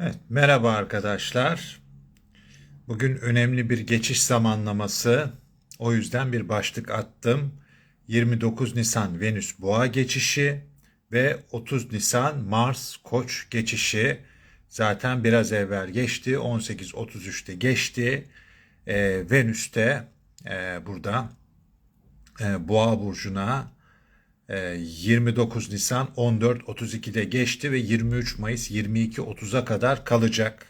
Evet, merhaba arkadaşlar. Bugün önemli bir geçiş zamanlaması. O yüzden bir başlık attım. 29 Nisan Venüs Boğa geçişi ve 30 Nisan Mars Koç geçişi. Zaten biraz evvel geçti. 18.33'te geçti. Ee, Venüs de e, burada e, Boğa burcuna 29 Nisan 14.32'de geçti ve 23 Mayıs 22.30'a kadar kalacak.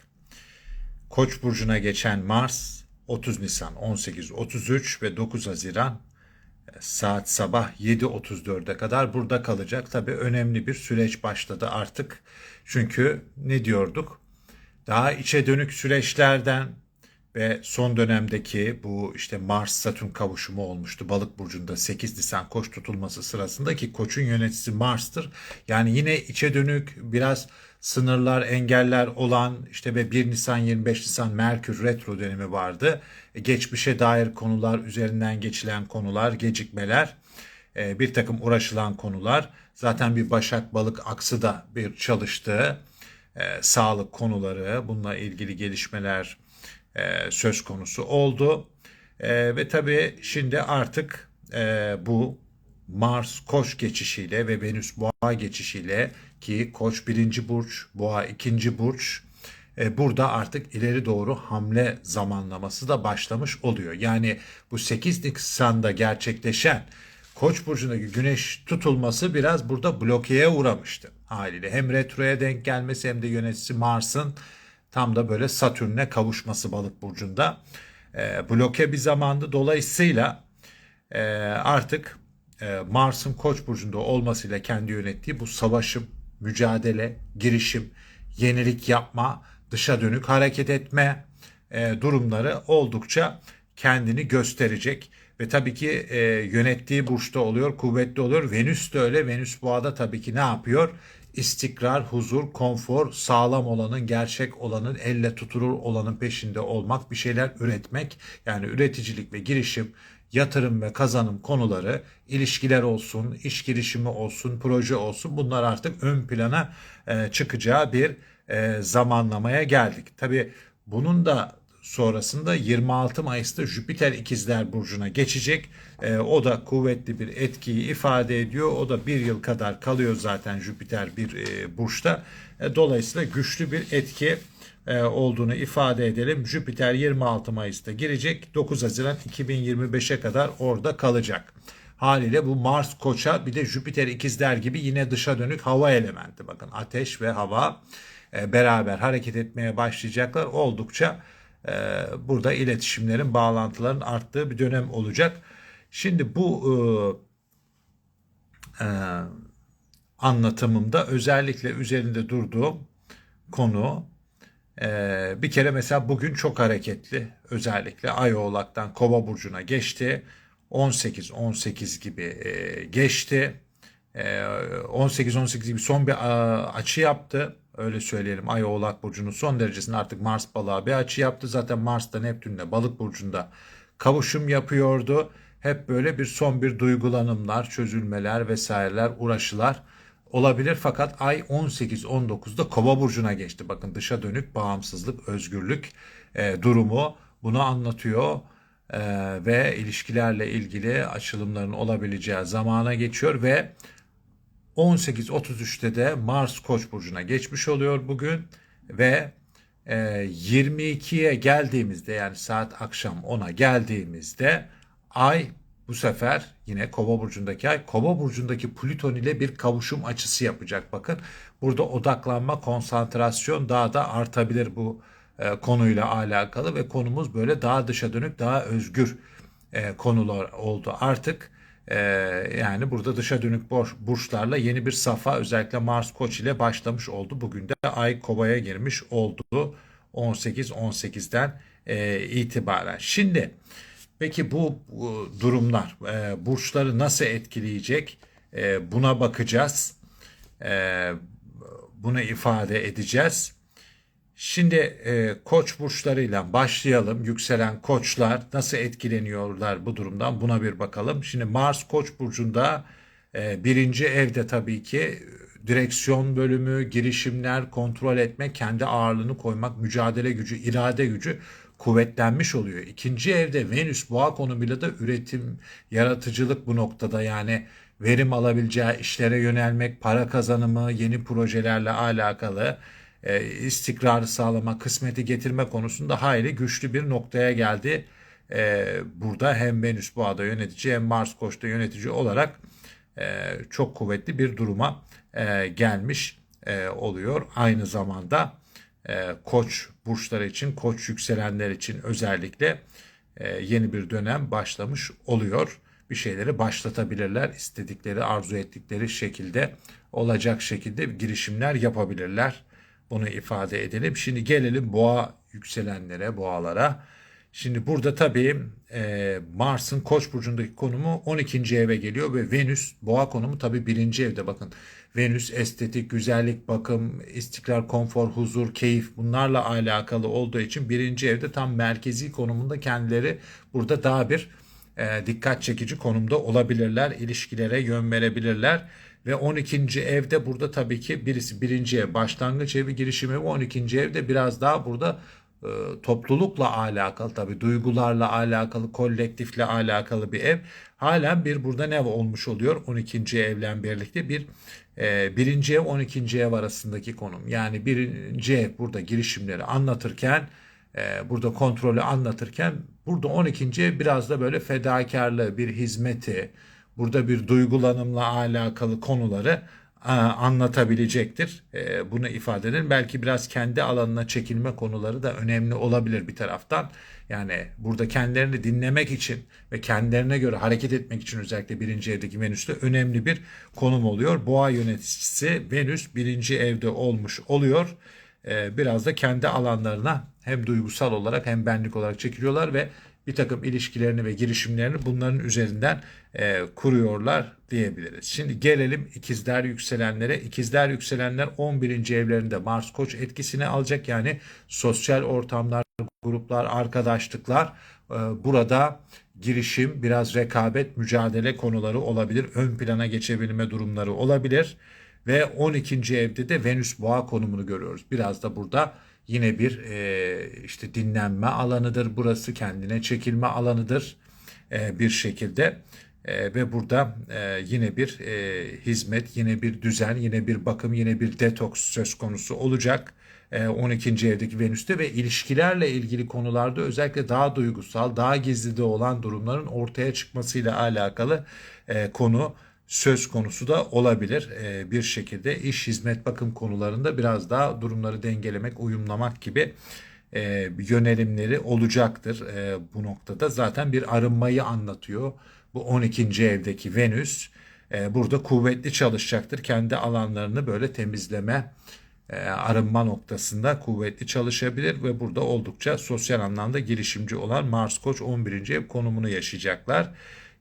Koç burcuna geçen Mars 30 Nisan 18.33 ve 9 Haziran e, saat sabah 7.34'e kadar burada kalacak. Tabii önemli bir süreç başladı artık. Çünkü ne diyorduk? Daha içe dönük süreçlerden ve son dönemdeki bu işte Mars Satürn kavuşumu olmuştu. Balık burcunda 8 Nisan Koç tutulması sırasında ki Koç'un yöneticisi Mars'tır. Yani yine içe dönük biraz sınırlar, engeller olan işte ve 1 Nisan 25 Nisan Merkür retro dönemi vardı. E, geçmişe dair konular, üzerinden geçilen konular, gecikmeler, e, bir takım uğraşılan konular. Zaten bir Başak Balık aksı da bir çalıştığı e, sağlık konuları, bununla ilgili gelişmeler, e, söz konusu oldu. E, ve tabii şimdi artık e, bu Mars Koç geçişiyle ve Venüs Boğa geçişiyle ki Koç birinci burç, Boğa ikinci burç e, burada artık ileri doğru hamle zamanlaması da başlamış oluyor. Yani bu 8 Nisan'da gerçekleşen Koç burcundaki güneş tutulması biraz burada blokeye uğramıştı haliyle. Hem retroya denk gelmesi hem de yöneticisi Mars'ın Tam da böyle Satürn'e kavuşması balık burcunda. E, bloke bir zamandı. Dolayısıyla e, artık e, Mars'ın koç burcunda olmasıyla kendi yönettiği bu savaşım, mücadele, girişim, yenilik yapma, dışa dönük hareket etme e, durumları oldukça kendini gösterecek. Ve tabii ki e, yönettiği burçta oluyor, kuvvetli oluyor. Venüs de öyle. Venüs boğada tabii ki ne yapıyor? istikrar, huzur, konfor, sağlam olanın, gerçek olanın, elle tutulur olanın peşinde olmak, bir şeyler üretmek. Yani üreticilik ve girişim, yatırım ve kazanım konuları, ilişkiler olsun, iş girişimi olsun, proje olsun bunlar artık ön plana e, çıkacağı bir e, zamanlamaya geldik. Tabii bunun da sonrasında 26 Mayıs'ta Jüpiter ikizler burcuna geçecek. E, o da kuvvetli bir etkiyi ifade ediyor. O da bir yıl kadar kalıyor zaten Jüpiter bir e, burçta. E, dolayısıyla güçlü bir etki e, olduğunu ifade edelim. Jüpiter 26 Mayıs'ta girecek. 9 Haziran 2025'e kadar orada kalacak. Haliyle bu Mars koça bir de Jüpiter ikizler gibi yine dışa dönük hava elementi. Bakın ateş ve hava e, beraber hareket etmeye başlayacaklar. Oldukça burada iletişimlerin, bağlantıların arttığı bir dönem olacak. Şimdi bu e, e, anlatımımda özellikle üzerinde durduğum konu e, bir kere mesela bugün çok hareketli özellikle Ay Oğlak'tan Kova Burcu'na geçti. 18-18 gibi e, geçti. 18-18 e, gibi son bir açı yaptı. Öyle söyleyelim Ay Oğlak Burcu'nun son derecesinde artık Mars balığa bir açı yaptı. Zaten Mars da Neptün'le balık burcunda kavuşum yapıyordu. Hep böyle bir son bir duygulanımlar, çözülmeler vesaireler, uğraşılar olabilir. Fakat ay 18-19'da Kova burcuna geçti. Bakın dışa dönük bağımsızlık, özgürlük e, durumu bunu anlatıyor e, ve ilişkilerle ilgili açılımların olabileceği zamana geçiyor ve 18.33'te de Mars Koç burcuna geçmiş oluyor bugün ve 22'ye e, geldiğimizde yani saat akşam 10'a geldiğimizde ay bu sefer yine Kova burcundaki ay Kova burcundaki Plüton ile bir kavuşum açısı yapacak. Bakın burada odaklanma, konsantrasyon daha da artabilir bu e, konuyla alakalı ve konumuz böyle daha dışa dönük, daha özgür e, konular oldu. Artık ee, yani burada dışa dönük burçlarla yeni bir safa özellikle Mars Koç ile başlamış oldu. Bugün de Ay Kova'ya girmiş oldu 18-18'den e, itibaren. Şimdi peki bu, bu durumlar e, burçları nasıl etkileyecek e, buna bakacağız. E, bunu ifade edeceğiz. Şimdi e, koç burçlarıyla başlayalım. Yükselen koçlar nasıl etkileniyorlar bu durumdan buna bir bakalım. Şimdi Mars koç burcunda E, birinci evde tabii ki direksiyon bölümü, girişimler, kontrol etmek, kendi ağırlığını koymak, mücadele gücü, irade gücü kuvvetlenmiş oluyor. İkinci evde Venüs boğa konumuyla da üretim, yaratıcılık bu noktada yani verim alabileceği işlere yönelmek, para kazanımı, yeni projelerle alakalı e, istikrarı sağlama, kısmeti getirme konusunda hayli güçlü bir noktaya geldi. E, burada hem Venüs boğada yönetici hem Mars koçta yönetici olarak e, çok kuvvetli bir duruma e, gelmiş e, oluyor. Aynı zamanda e, koç burçları için, koç yükselenler için özellikle e, yeni bir dönem başlamış oluyor. Bir şeyleri başlatabilirler. istedikleri, arzu ettikleri şekilde olacak şekilde girişimler yapabilirler. Bunu ifade edelim. Şimdi gelelim boğa yükselenlere, boğalara. Şimdi burada tabii e, Mars'ın Koç burcundaki konumu 12. eve geliyor ve Venüs boğa konumu tabii 1. evde bakın. Venüs estetik, güzellik, bakım, istikrar, konfor, huzur, keyif bunlarla alakalı olduğu için 1. evde tam merkezi konumunda kendileri burada daha bir e, dikkat çekici konumda olabilirler. ilişkilere yön verebilirler. Ve 12. evde burada tabii ki birisi birinci ev başlangıç evi girişim evi 12. evde biraz daha burada e, toplulukla alakalı tabi duygularla alakalı kolektifle alakalı bir ev halen bir burada ne olmuş oluyor 12. evlen birlikte bir e, birinci ev 12. ev arasındaki konum yani birinci ev burada girişimleri anlatırken e, burada kontrolü anlatırken burada 12. ev biraz da böyle fedakarlığı bir hizmeti burada bir duygulanımla alakalı konuları anlatabilecektir. E, bunu ifade edelim. Belki biraz kendi alanına çekilme konuları da önemli olabilir bir taraftan. Yani burada kendilerini dinlemek için ve kendilerine göre hareket etmek için özellikle birinci evdeki Venüs'te önemli bir konum oluyor. Boğa yöneticisi Venüs birinci evde olmuş oluyor. E, biraz da kendi alanlarına hem duygusal olarak hem benlik olarak çekiliyorlar ve bir takım ilişkilerini ve girişimlerini bunların üzerinden e, kuruyorlar diyebiliriz. Şimdi gelelim ikizler yükselenlere. İkizler yükselenler 11. evlerinde Mars Koç etkisini alacak. Yani sosyal ortamlar, gruplar, arkadaşlıklar e, burada girişim, biraz rekabet, mücadele konuları olabilir. Ön plana geçebilme durumları olabilir. Ve 12. evde de Venüs Boğa konumunu görüyoruz. Biraz da burada Yine bir e, işte dinlenme alanıdır burası kendine çekilme alanıdır e, bir şekilde e, ve burada e, yine bir e, hizmet yine bir düzen yine bir bakım yine bir detoks söz konusu olacak. 12. E, evdeki Venüs'te ve ilişkilerle ilgili konularda özellikle daha duygusal, daha gizlide olan durumların ortaya çıkmasıyla alakalı e, konu söz konusu da olabilir. E, bir şekilde iş, hizmet, bakım konularında biraz daha durumları dengelemek, uyumlamak gibi e, yönelimleri olacaktır e, bu noktada. Zaten bir arınmayı anlatıyor. Bu 12. evdeki Venüs e, burada kuvvetli çalışacaktır. Kendi alanlarını böyle temizleme, e, arınma noktasında kuvvetli çalışabilir ve burada oldukça sosyal anlamda girişimci olan Mars Koç 11. ev konumunu yaşayacaklar.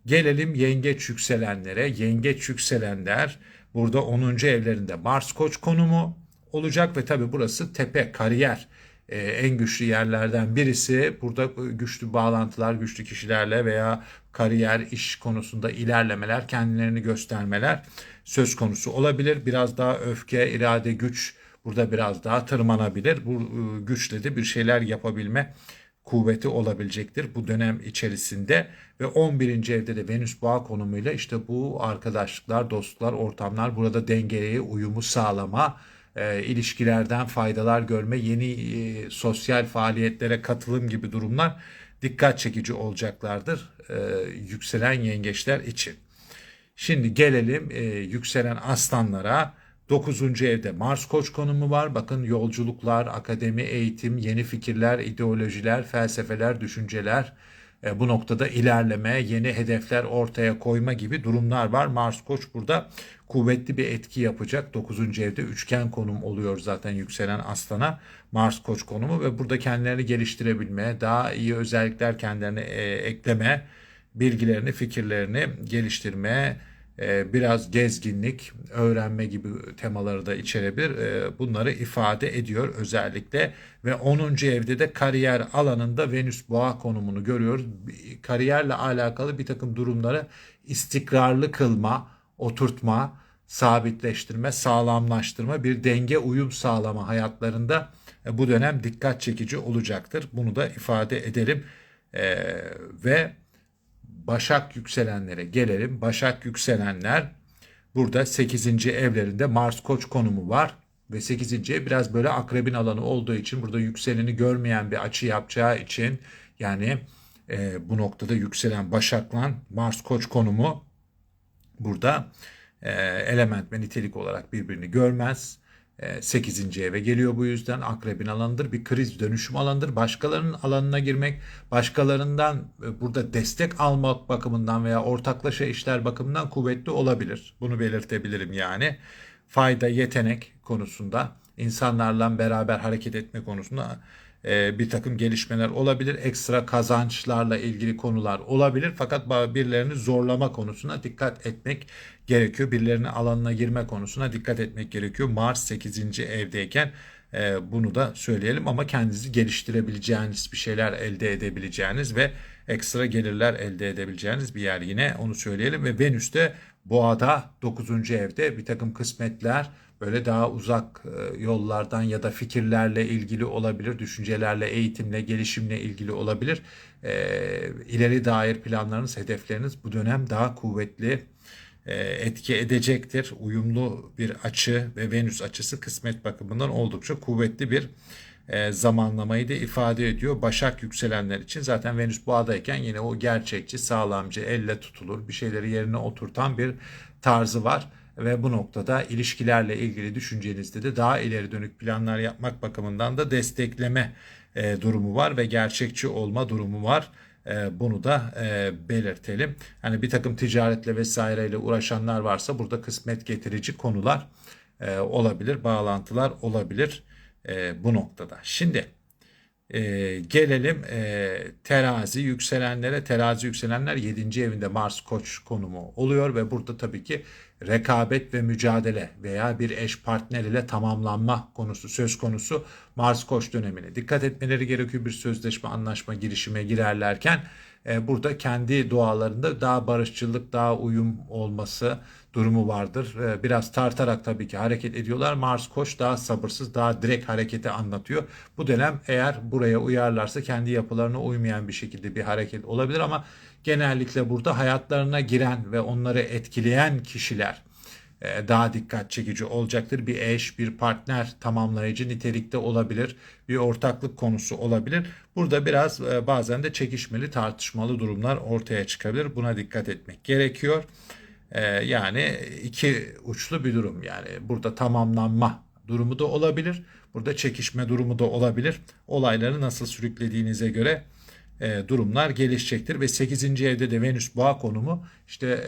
Gelelim yengeç yükselenlere. Yengeç yükselenler burada 10. evlerinde Mars Koç konumu olacak ve tabi burası tepe, kariyer ee, en güçlü yerlerden birisi. Burada güçlü bağlantılar, güçlü kişilerle veya kariyer, iş konusunda ilerlemeler, kendilerini göstermeler söz konusu olabilir. Biraz daha öfke, irade, güç burada biraz daha tırmanabilir. Bu e, güçle de bir şeyler yapabilme kuvveti olabilecektir bu dönem içerisinde ve 11. evde de Venüs boğa konumuyla işte bu arkadaşlıklar, dostluklar, ortamlar burada dengeyi, uyumu sağlama, e, ilişkilerden faydalar görme, yeni e, sosyal faaliyetlere katılım gibi durumlar dikkat çekici olacaklardır e, yükselen yengeçler için. Şimdi gelelim e, yükselen aslanlara. 9. evde Mars Koç konumu var. Bakın yolculuklar, akademi, eğitim, yeni fikirler, ideolojiler, felsefeler, düşünceler e, bu noktada ilerleme, yeni hedefler ortaya koyma gibi durumlar var. Mars Koç burada kuvvetli bir etki yapacak. 9. evde üçgen konum oluyor zaten yükselen aslana Mars Koç konumu ve burada kendilerini geliştirebilme, daha iyi özellikler kendilerine e, ekleme, bilgilerini, fikirlerini geliştirme, biraz gezginlik, öğrenme gibi temaları da içerebilir. Ee, bunları ifade ediyor özellikle ve 10. evde de kariyer alanında Venüs boğa konumunu görüyoruz. Kariyerle alakalı bir takım durumları istikrarlı kılma, oturtma, sabitleştirme, sağlamlaştırma, bir denge uyum sağlama hayatlarında e, bu dönem dikkat çekici olacaktır. Bunu da ifade edelim. E, ve Başak yükselenlere gelelim. Başak yükselenler burada 8. evlerinde Mars Koç konumu var ve 8. ev biraz böyle akrebin alanı olduğu için burada yükseleni görmeyen bir açı yapacağı için yani e, bu noktada yükselen Başak'la Mars Koç konumu burada e, element ve nitelik olarak birbirini görmez. 8. eve geliyor bu yüzden. Akrebin alanıdır bir kriz dönüşüm alanıdır. Başkalarının alanına girmek başkalarından e, burada destek almak bakımından veya ortaklaşa işler bakımından kuvvetli olabilir. Bunu belirtebilirim yani. Fayda yetenek konusunda insanlarla beraber hareket etme konusunda e, bir takım gelişmeler olabilir. Ekstra kazançlarla ilgili konular olabilir. Fakat birilerini zorlama konusuna dikkat etmek gerekiyor. Birilerinin alanına girme konusuna dikkat etmek gerekiyor. Mars 8. evdeyken e, bunu da söyleyelim ama kendinizi geliştirebileceğiniz bir şeyler elde edebileceğiniz ve ekstra gelirler elde edebileceğiniz bir yer yine onu söyleyelim ve Venüs de Boğa'da 9. evde bir takım kısmetler böyle daha uzak e, yollardan ya da fikirlerle ilgili olabilir, düşüncelerle, eğitimle, gelişimle ilgili olabilir. E, ileri dair planlarınız, hedefleriniz bu dönem daha kuvvetli e, etki edecektir. Uyumlu bir açı ve Venüs açısı kısmet bakımından oldukça kuvvetli bir zamanlamayı da ifade ediyor. Başak yükselenler için zaten Venüs boğadayken yine o gerçekçi, sağlamcı, elle tutulur bir şeyleri yerine oturtan bir tarzı var ve bu noktada ilişkilerle ilgili düşüncenizde de daha ileri dönük planlar yapmak bakımından da destekleme e, durumu var ve gerçekçi olma durumu var. E, bunu da e, belirtelim. Hani bir takım ticaretle vesaireyle uğraşanlar varsa burada kısmet getirici konular e, olabilir, bağlantılar olabilir e, bu noktada. Şimdi e, gelelim e, terazi yükselenlere. Terazi yükselenler 7. evinde Mars koç konumu oluyor ve burada tabii ki rekabet ve mücadele veya bir eş partner ile tamamlanma konusu söz konusu Mars koç dönemine dikkat etmeleri gerekiyor bir sözleşme anlaşma girişime girerlerken e, burada kendi doğalarında daha barışçılık daha uyum olması durumu vardır. E, biraz tartarak tabii ki hareket ediyorlar. Mars Koç daha sabırsız, daha direkt hareketi anlatıyor. Bu dönem eğer buraya uyarlarsa kendi yapılarına uymayan bir şekilde bir hareket olabilir ama genellikle burada hayatlarına giren ve onları etkileyen kişiler e, daha dikkat çekici olacaktır. Bir eş, bir partner tamamlayıcı nitelikte olabilir. Bir ortaklık konusu olabilir. Burada biraz e, bazen de çekişmeli, tartışmalı durumlar ortaya çıkabilir. Buna dikkat etmek gerekiyor. E, yani iki uçlu bir durum. Yani burada tamamlanma durumu da olabilir. Burada çekişme durumu da olabilir. Olayları nasıl sürüklediğinize göre durumlar gelişecektir ve 8. evde de Venüs boğa konumu işte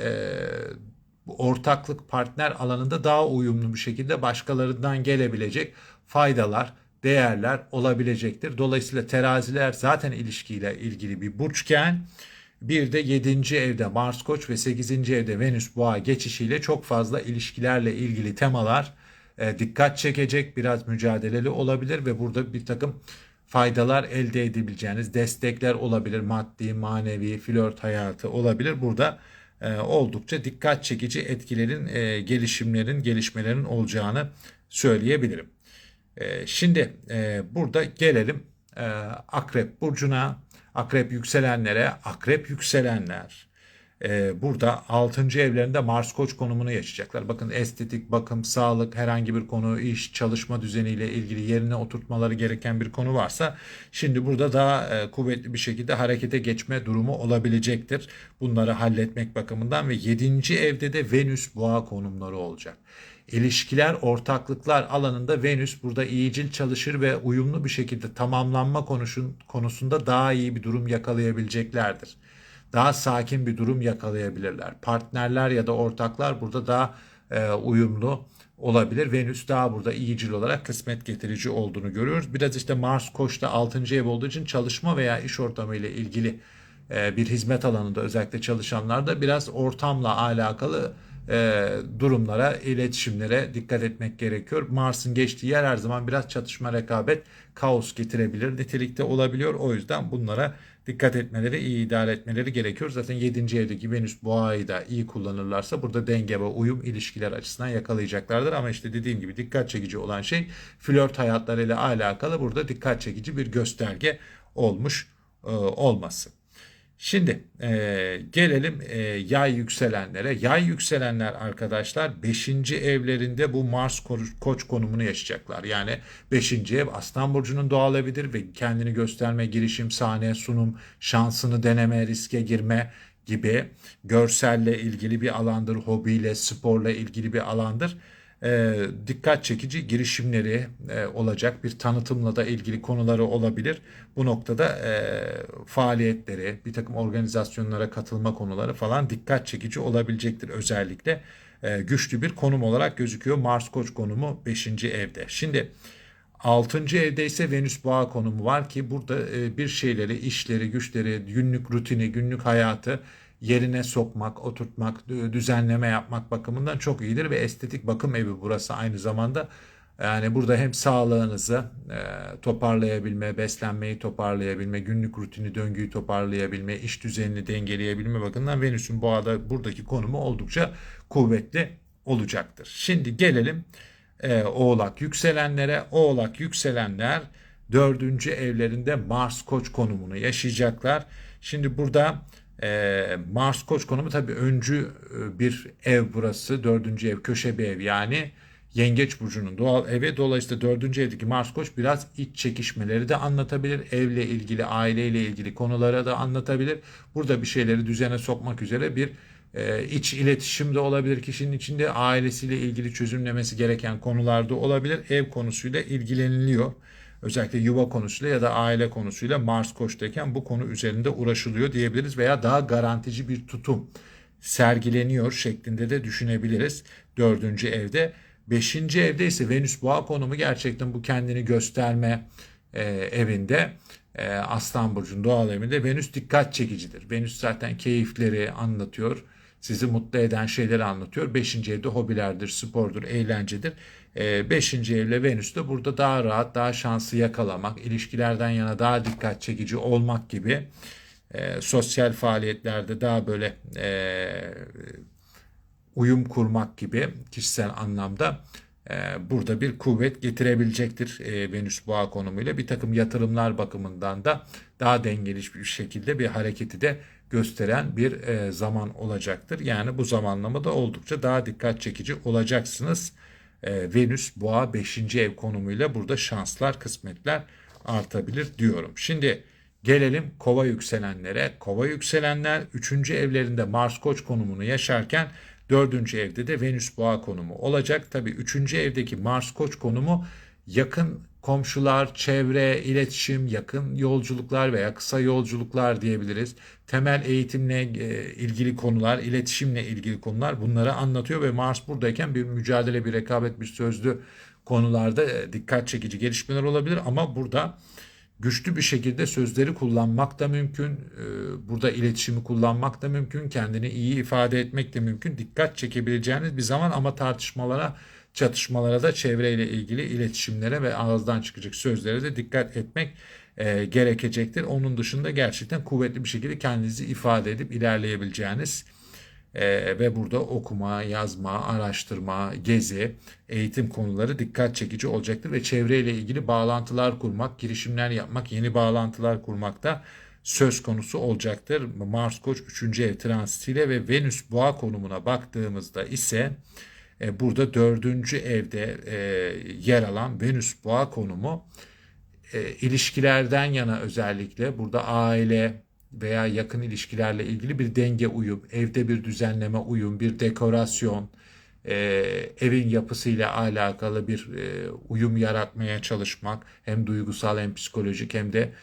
ortaklık partner alanında daha uyumlu bir şekilde başkalarından gelebilecek faydalar, değerler olabilecektir. Dolayısıyla teraziler zaten ilişkiyle ilgili bir burçken bir de 7. evde Mars Koç ve 8. evde Venüs Boğa geçişiyle çok fazla ilişkilerle ilgili temalar e, dikkat çekecek, biraz mücadeleli olabilir ve burada bir takım faydalar elde edebileceğiniz destekler olabilir. Maddi, manevi, flört hayatı olabilir. Burada e, oldukça dikkat çekici etkilerin, e, gelişimlerin, gelişmelerin olacağını söyleyebilirim. E, şimdi e, burada gelelim e, Akrep Burcu'na, Akrep yükselenlere, Akrep yükselenler e, burada 6. evlerinde Mars Koç konumunu yaşayacaklar. Bakın estetik, bakım, sağlık, herhangi bir konu, iş, çalışma düzeniyle ilgili yerine oturtmaları gereken bir konu varsa şimdi burada daha e, kuvvetli bir şekilde harekete geçme durumu olabilecektir. Bunları halletmek bakımından ve 7. evde de Venüs boğa konumları olacak. İlişkiler, ortaklıklar alanında Venüs burada iyicil çalışır ve uyumlu bir şekilde tamamlanma konusunda daha iyi bir durum yakalayabileceklerdir daha sakin bir durum yakalayabilirler. Partnerler ya da ortaklar burada daha e, uyumlu olabilir. Venüs daha burada iyicil olarak kısmet getirici olduğunu görüyoruz. Biraz işte Mars Koç'ta 6. ev olduğu için çalışma veya iş ortamı ile ilgili e, bir hizmet alanında özellikle çalışanlarda biraz ortamla alakalı e, durumlara, iletişimlere dikkat etmek gerekiyor. Mars'ın geçtiği yer her zaman biraz çatışma, rekabet, kaos getirebilir nitelikte olabiliyor. O yüzden bunlara dikkat etmeleri, iyi idare etmeleri gerekiyor. Zaten 7. evdeki Venüs boğayı da iyi kullanırlarsa burada denge ve uyum ilişkiler açısından yakalayacaklardır. Ama işte dediğim gibi dikkat çekici olan şey flört hayatlarıyla alakalı burada dikkat çekici bir gösterge olmuş e, olması. Şimdi e, gelelim e, yay yükselenlere. Yay yükselenler arkadaşlar 5. evlerinde bu Mars koç konumunu yaşayacaklar. Yani 5. ev Aslan Burcu'nun doğal evidir ve kendini gösterme, girişim, sahne, sunum, şansını deneme, riske girme gibi görselle ilgili bir alandır. Hobiyle, sporla ilgili bir alandır e, dikkat çekici girişimleri e, olacak bir tanıtımla da ilgili konuları olabilir. Bu noktada e, faaliyetleri, bir takım organizasyonlara katılma konuları falan dikkat çekici olabilecektir özellikle. E, güçlü bir konum olarak gözüküyor Mars Koç konumu 5. evde. Şimdi 6. evde ise Venüs Boğa konumu var ki burada e, bir şeyleri, işleri, güçleri, günlük rutini, günlük hayatı yerine sokmak, oturtmak, düzenleme yapmak bakımından çok iyidir ve estetik bakım evi burası aynı zamanda. Yani burada hem sağlığınızı e, toparlayabilme, beslenmeyi toparlayabilme, günlük rutini, döngüyü toparlayabilme, iş düzenini dengeleyebilme bakımından Venüs'ün boğada buradaki konumu oldukça kuvvetli olacaktır. Şimdi gelelim e, Oğlak yükselenlere. Oğlak yükselenler dördüncü evlerinde Mars Koç konumunu yaşayacaklar. Şimdi burada e, Mars Koç konumu tabii öncü e, bir ev burası. Dördüncü ev köşe bir ev yani. Yengeç burcunun doğal evi. Dolayısıyla dördüncü evdeki Mars Koç biraz iç çekişmeleri de anlatabilir. Evle ilgili, aileyle ilgili konulara da anlatabilir. Burada bir şeyleri düzene sokmak üzere bir e, iç iletişim de olabilir kişinin içinde. Ailesiyle ilgili çözümlemesi gereken konularda olabilir. Ev konusuyla ilgileniliyor özellikle yuva konusuyla ya da aile konusuyla Mars Koç'tayken bu konu üzerinde uğraşılıyor diyebiliriz veya daha garantici bir tutum sergileniyor şeklinde de düşünebiliriz dördüncü evde. Beşinci evde ise Venüs Boğa konumu gerçekten bu kendini gösterme e, evinde e, Aslan Burcu'nun doğal evinde Venüs dikkat çekicidir. Venüs zaten keyifleri anlatıyor. Sizi mutlu eden şeyleri anlatıyor. Beşinci evde hobilerdir, spordur, eğlencedir. E, beşinci evle Venüs de burada daha rahat, daha şansı yakalamak, ilişkilerden yana daha dikkat çekici olmak gibi e, sosyal faaliyetlerde daha böyle e, uyum kurmak gibi kişisel anlamda e, burada bir kuvvet getirebilecektir e, Venüs boğa konumuyla. Bir takım yatırımlar bakımından da daha dengeli bir şekilde bir hareketi de gösteren bir e, zaman olacaktır. Yani bu zamanlamada oldukça daha dikkat çekici olacaksınız. E, Venüs boğa 5. ev konumuyla burada şanslar, kısmetler artabilir diyorum. Şimdi gelelim kova yükselenlere. Kova yükselenler 3. evlerinde Mars koç konumunu yaşarken 4. evde de Venüs boğa konumu olacak. Tabii 3. evdeki Mars koç konumu yakın komşular, çevre, iletişim, yakın yolculuklar veya kısa yolculuklar diyebiliriz. Temel eğitimle e, ilgili konular, iletişimle ilgili konular bunları anlatıyor ve Mars buradayken bir mücadele, bir rekabet, bir sözlü konularda e, dikkat çekici gelişmeler olabilir ama burada güçlü bir şekilde sözleri kullanmak da mümkün. E, burada iletişimi kullanmak da mümkün. Kendini iyi ifade etmek de mümkün. Dikkat çekebileceğiniz bir zaman ama tartışmalara çatışmalara da çevreyle ilgili iletişimlere ve ağızdan çıkacak sözlere de dikkat etmek e, gerekecektir. Onun dışında gerçekten kuvvetli bir şekilde kendinizi ifade edip ilerleyebileceğiniz e, ve burada okuma, yazma, araştırma, gezi, eğitim konuları dikkat çekici olacaktır ve çevreyle ilgili bağlantılar kurmak, girişimler yapmak, yeni bağlantılar kurmak da söz konusu olacaktır. Mars Koç 3. ev transitiyle ve Venüs Boğa konumuna baktığımızda ise e, burada dördüncü evde e, yer alan Venüs boğa konumu e, ilişkilerden yana özellikle burada aile veya yakın ilişkilerle ilgili bir denge uyum, evde bir düzenleme uyum, bir dekorasyon, evin yapısıyla alakalı bir uyum yaratmaya çalışmak hem duygusal hem psikolojik hem de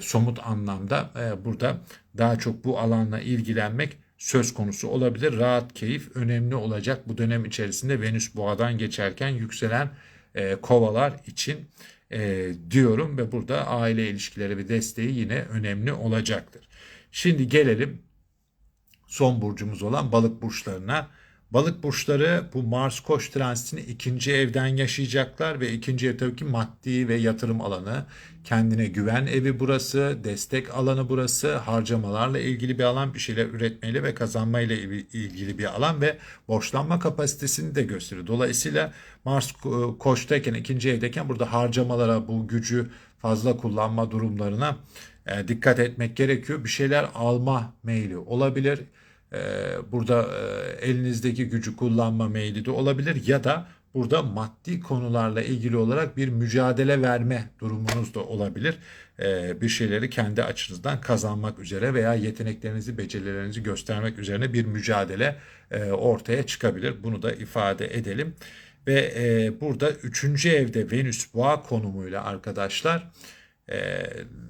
somut anlamda burada daha çok bu alanla ilgilenmek söz konusu olabilir. Rahat keyif önemli olacak bu dönem içerisinde Venüs boğadan geçerken yükselen e, kovalar için e, diyorum ve burada aile ilişkileri ve desteği yine önemli olacaktır. Şimdi gelelim son burcumuz olan balık burçlarına. Balık burçları bu Mars Koç transitini ikinci evden yaşayacaklar ve ikinci ev tabii ki maddi ve yatırım alanı. Kendine güven evi burası, destek alanı burası, harcamalarla ilgili bir alan, bir şeyler üretmeyle ve kazanmayla ilgili bir alan ve borçlanma kapasitesini de gösteriyor. Dolayısıyla Mars Ko- Koç'tayken, ikinci evdeyken burada harcamalara, bu gücü fazla kullanma durumlarına e, dikkat etmek gerekiyor. Bir şeyler alma meyli olabilir. E, burada e, elinizdeki gücü kullanma meyli de olabilir ya da burada maddi konularla ilgili olarak bir mücadele verme durumunuz da olabilir. E, bir şeyleri kendi açınızdan kazanmak üzere veya yeteneklerinizi, becerilerinizi göstermek üzerine bir mücadele e, ortaya çıkabilir. Bunu da ifade edelim. Ve e, burada üçüncü evde Venüs boğa konumuyla arkadaşlar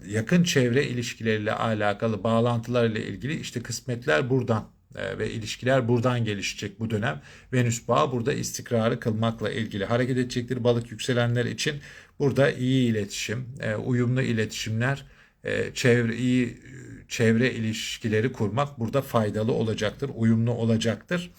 yakın çevre ilişkileriyle alakalı bağlantılarla ilgili işte kısmetler buradan e, ve ilişkiler buradan gelişecek bu dönem. Venüs bağı burada istikrarı kılmakla ilgili hareket edecektir. Balık yükselenler için burada iyi iletişim, e, uyumlu iletişimler, e, çevre iyi çevre ilişkileri kurmak burada faydalı olacaktır, uyumlu olacaktır.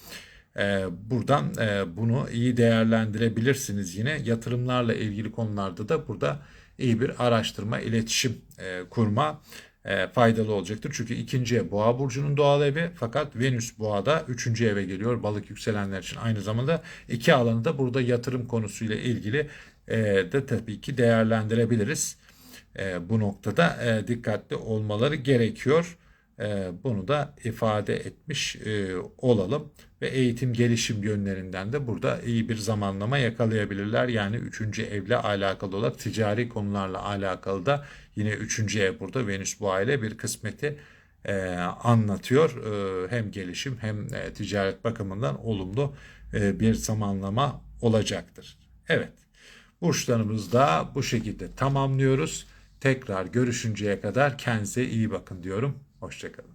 Buradan bunu iyi değerlendirebilirsiniz yine. Yatırımlarla ilgili konularda da burada iyi bir araştırma, iletişim e, kurma e, faydalı olacaktır. Çünkü ikinci ev boğa burcunun doğal evi fakat Venüs boğada üçüncü eve geliyor balık yükselenler için. Aynı zamanda iki alanı da burada yatırım konusuyla ilgili e, de tabii ki değerlendirebiliriz. E, bu noktada e, dikkatli olmaları gerekiyor. E, bunu da ifade etmiş e, olalım ve eğitim gelişim yönlerinden de burada iyi bir zamanlama yakalayabilirler. Yani üçüncü evle alakalı olarak ticari konularla alakalı da yine üçüncü ev burada Venüs boğa ile bir kısmeti e, anlatıyor. E, hem gelişim hem ticaret bakımından olumlu bir zamanlama olacaktır. Evet. Burçlarımızı da bu şekilde tamamlıyoruz. Tekrar görüşünceye kadar kendinize iyi bakın diyorum. Hoşçakalın.